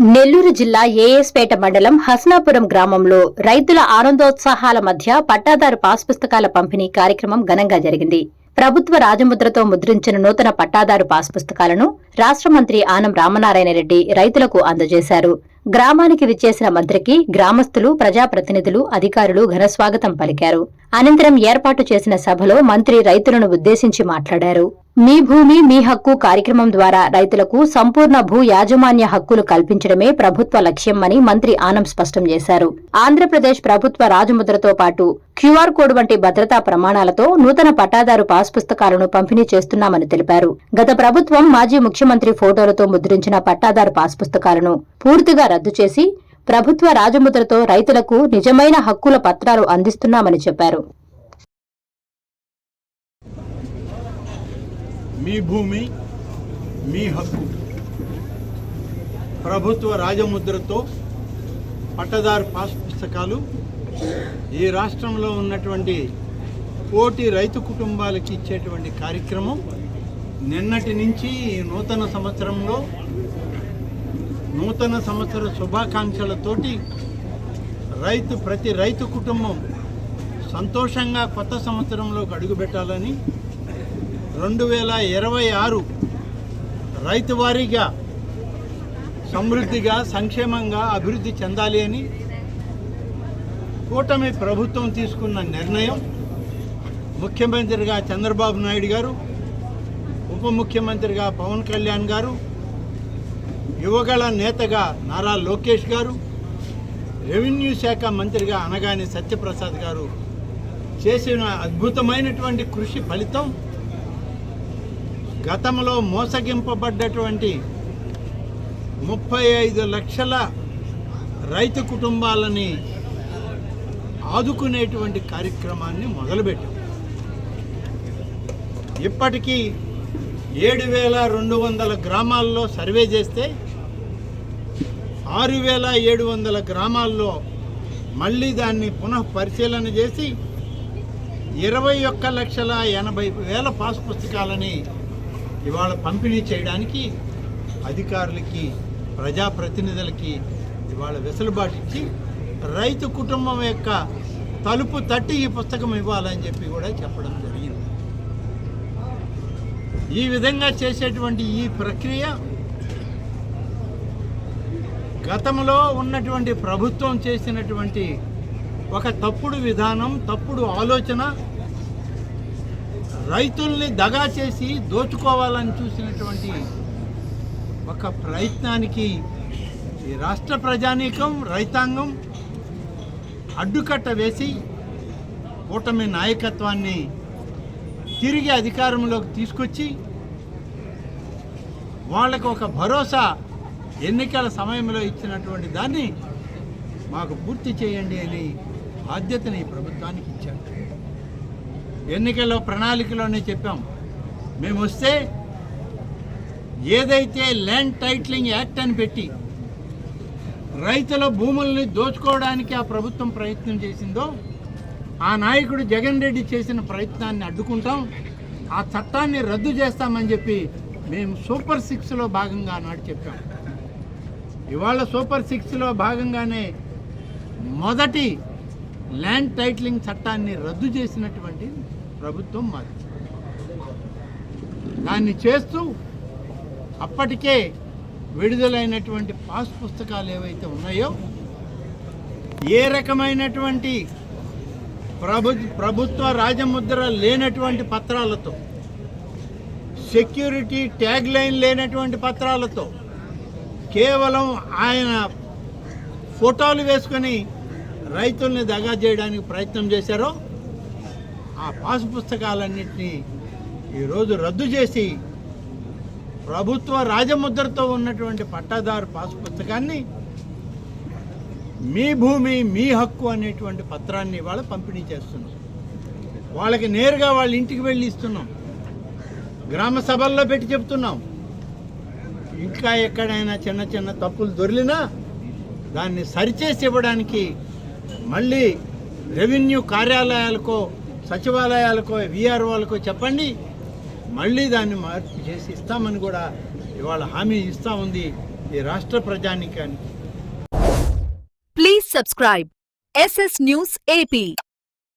నెల్లూరు జిల్లా ఏఎస్పేట మండలం హసనాపురం గ్రామంలో రైతుల ఆనందోత్సాహాల మధ్య పట్టాదారు పాస్ పుస్తకాల పంపిణీ కార్యక్రమం ఘనంగా జరిగింది. ప్రభుత్వ రాజముద్రతో ముద్రించిన నూతన పట్టాదారు పాస్ పుస్తకాలను రాష్ట్ర మంత్రి ఆనం రామనారాయణ రెడ్డి రైతులకు అందజేశారు. గ్రామానికి విచ్చేసిన మంత్రికి గ్రామస్తులు ప్రజాప్రతినిధులు అధికారులు ఘనస్వాగతం పలికారు. అనంతరం ఏర్పాటు చేసిన సభలో మంత్రి రైతులను ఉద్దేశించి మాట్లాడారు. మీ భూమి మీ హక్కు కార్యక్రమం ద్వారా రైతులకు సంపూర్ణ భూ యాజమాన్య హక్కులు కల్పించడమే ప్రభుత్వ లక్ష్యం అని మంత్రి ఆనం స్పష్టం చేశారు. ఆంధ్రప్రదేశ్ ప్రభుత్వ రాజముద్రతో పాటు క్యూఆర్ కోడ్ వంటి భద్రతా ప్రమాణాలతో నూతన పట్టాదారు పాస్ పుస్తకాలను పంపిణీ చేస్తున్నామని తెలిపారు. గత ప్రభుత్వం మాజీ ముఖ్యమంత్రి ఫోటోలతో ముద్రించిన పట్టాదారు పాస్ పుస్తకాలను పూర్తిగా రద్దు చేసి ప్రభుత్వ రాజముద్రతో రైతులకు నిజమైన హక్కుల పత్రాలు అందిస్తున్నామని చెప్పారు. మీ భూమి మీ హక్కు. ప్రభుత్వ రాజముద్రతో పట్టదారు పాస్ పుస్తకాలు ఈ రాష్ట్రంలో ఉన్నటువంటి కోటి రైతు కుటుంబాలకి ఇచ్చేటువంటి కార్యక్రమం నిన్నటి నుంచి ఈ నూతన సంవత్సరంలో నూతన సంవత్సర శుభాకాంక్షలతోటి రైతు ప్రతి రైతు కుటుంబం సంతోషంగా కొత్త సంవత్సరంలోకి అడుగుపెట్టాలని రెండు వేల ఇరవై ఆరు రైతు వారీగా సమృద్ధిగా సంక్షేమంగా అభివృద్ధి చెందాలి అని కూటమి ప్రభుత్వం తీసుకున్న నిర్ణయం. ముఖ్యమంత్రిగా చంద్రబాబు నాయుడు గారు ఉప ముఖ్యమంత్రిగా పవన్ కళ్యాణ్ గారు యువగళ నేతగా నారా లోకేష్ గారు రెవెన్యూ శాఖ మంత్రిగా అనగానే సత్యప్రసాద్ గారు చేసిన అద్భుతమైనటువంటి కృషి ఫలితం గతంలో మోసగింపబడ్డటువంటి ముప్పై ఐదు లక్షల రైతు కుటుంబాలని ఆదుకునేటువంటి కార్యక్రమాన్ని మొదలుపెట్టాం. ఇప్పటికీ ఏడు వేల రెండు వందల గ్రామాల్లో సర్వే చేస్తే ఆరు వేల ఏడు వందల గ్రామాల్లో మళ్ళీ దాన్ని పునః పరిశీలన చేసి ఇరవై ఒక్క లక్షల ఎనభై వేల పాస్ పుస్తకాలని ఇవాళ పంపిణీ చేయడానికి అధికారులకి ప్రజాప్రతినిధులకి ఇవాళ వెసులుబాటు ఇచ్చి రైతు కుటుంబం యొక్క తలుపు తట్టి ఈ పుస్తకం ఇవ్వాలని చెప్పి కూడా చెప్పడం జరిగింది. ఈ విధంగా చేసేటువంటి ఈ ప్రక్రియ గతంలో ఉన్నటువంటి ప్రభుత్వం చేసినటువంటి ఒక తప్పుడు విధానం తప్పుడు ఆలోచన రైతుల్ని దగా చేసి దోచుకోవాలని చూసినటువంటి ఒక ప్రయత్నానికి ఈ రాష్ట్ర ప్రజానీకం రైతాంగం అడ్డుకట్ట వేసి కూటమి నాయకత్వాన్ని తిరిగి అధికారంలోకి తీసుకొచ్చి వాళ్ళకు ఒక భరోసా ఎన్నికల సమయంలో ఇచ్చినటువంటి దాన్ని మాకు పూర్తి చేయండి అని బాధ్యతని ప్రభుత్వానికి ఇచ్చారు. ఎన్నికల్లో ప్రణాళికలోనే చెప్పాం. మేము వస్తే ఏదైతే ల్యాండ్ టైటిలింగ్ యాక్ట్ అని పెట్టి రైతుల భూముల్ని దోచుకోవడానికి ఆ ప్రభుత్వం ప్రయత్నం చేసిందో ఆ నాయకుడు జగన్ రెడ్డి చేసిన ప్రయత్నాన్ని అడ్డుకుంటాం. ఆ చట్టాన్ని రద్దు చేస్తామని చెప్పి మేము సూపర్ సిక్స్లో భాగంగా ఆనాడు చెప్పాం. ఇవాళ సూపర్ సిక్స్లో భాగంగానే మొదటి ల్యాండ్ టైటిలింగ్ చట్టాన్ని రద్దు చేసినటువంటి ప్రభుత్వం మాది దాన్ని చేస్తూ అప్పటికే విడుదలైనటువంటి పాస్ పుస్తకాలు ఏవైతే ఉన్నాయో ఏ రకమైనటువంటి ప్రభు ప్రభుత్వ రాజముద్ర లేనటువంటి పత్రాలతో సెక్యూరిటీ ట్యాగ్ లైన్ లేనటువంటి పత్రాలతో కేవలం ఆయన ఫోటోలు వేసుకొని రైతుల్ని దగా చేయడానికి ప్రయత్నం చేశారో ఆ పాస్ పుస్తకాలన్నింటినీ ఈరోజు రద్దు చేసి ప్రభుత్వ రాజముద్రతో ఉన్నటువంటి పట్టాదారు పాస్ పుస్తకాన్ని మీ భూమి మీ హక్కు అనేటువంటి పత్రాన్ని ఇవాళ పంపిణీ చేస్తున్నాం. వాళ్ళకి నేరుగా వాళ్ళ ఇంటికి వెళ్ళి ఇస్తున్నాం. గ్రామ సభల్లో పెట్టి చెప్తున్నాం. ఇంకా ఎక్కడైనా చిన్న చిన్న తప్పులు దొరికినా దాన్ని సరిచేసి ఇవ్వడానికి మళ్ళీ రెవెన్యూ కార్యాలయాలకో సచివాలయాలకో విఆర్ఓలకు చెప్పండి. మళ్ళీ దాన్ని మార్పు చేసి ఇస్తామని కూడా ఇవాళ హామీ ఇస్తూ ఉంది ఈ రాష్ట్ర ప్రజానికానికి. Please subscribe SS news AP